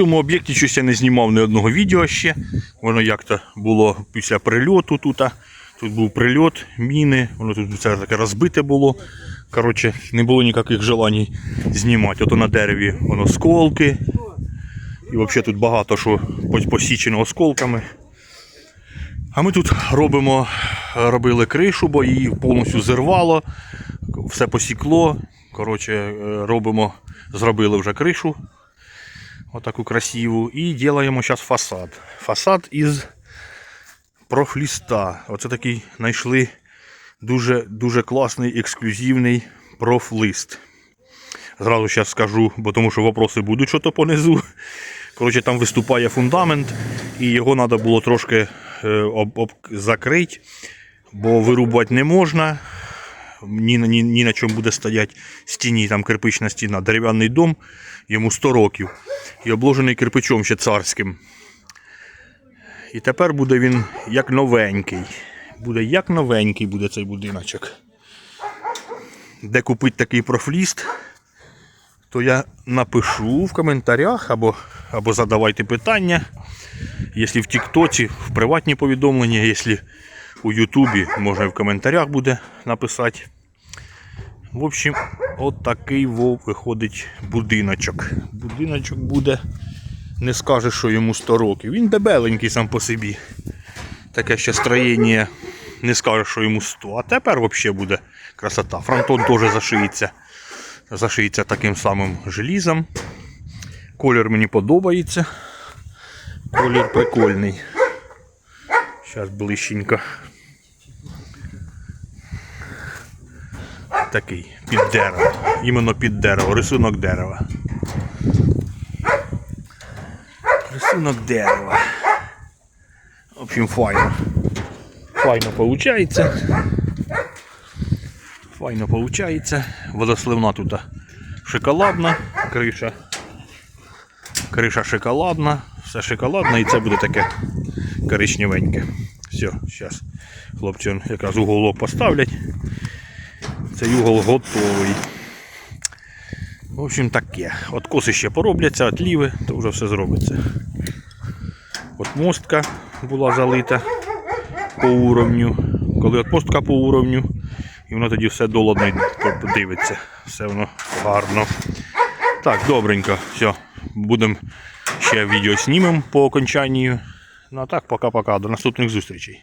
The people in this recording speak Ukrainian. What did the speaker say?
цьому об'єкті щось я не знімав ні одного відео ще. Воно як-то було після прильоту тут. Тут був прильот, міни, воно тут все таке розбите було. Коротше, не було ніяких желань знімати. Ото на дереві воно сколки. І взагалі тут багато що посічено осколками. А ми тут робимо, робили кришу, бо її повністю зірвало, все посікло. Коротше, е, робимо, зробили вже кришу. Отаку красиву. І робимо зараз фасад. Фасад із профліста. Оце такий знайшли дуже, дуже класний, ексклюзивний профлист. Зразу зараз скажу, бо тому що вопроси будуть що то понизу. Коротше, там виступає фундамент, і його треба було трошки е, об, об, закрити, бо вирубати не можна. Ні, ні, ні на чому буде стояти стіні, там кирпична стіна, дерев'яний дом, йому 100 років. І обложений кирпичом ще царським. І тепер буде він як новенький. Буде як новенький буде цей будиночок. Де купити такий профліст, то я напишу в коментарях або, або задавайте питання. Якщо в Тіктоці, в приватні повідомлення, якщо у Ютубі, можна і в коментарях буде написати. В общем, от виходить будиночок. Будиночок буде, не скажеш, що йому 100 років. Він дебеленький сам по собі. Таке ще строєння, не скажеш, що йому 100. А тепер взагалі буде красота. Фронтон теж зашиється. Зашиється таким самим желізом. Колір мені подобається. Колір прикольний. Зараз ближченько. Такий під дерево. Іменно під дерево, рисунок дерева. Рисунок дерева. В общем, файно. Файно получається. Файно получається. Водосливна тут шоколадна, криша. Криша шоколадна, все шоколадне і це буде таке коричневеньке. Все, зараз хлопці якраз уголок поставлять. Цей угол готовий. В общем, таке. От коси ще поробляться, от ліви, то вже все зробиться. От мостка була залита по уровню. Коли от мостка по уровню, і воно тоді все доладно дивиться. Все воно гарно. Так, добренько, все. Будемо ще відео знімемо по окончанню. Ну а так, пока-пока. До наступних зустрічей.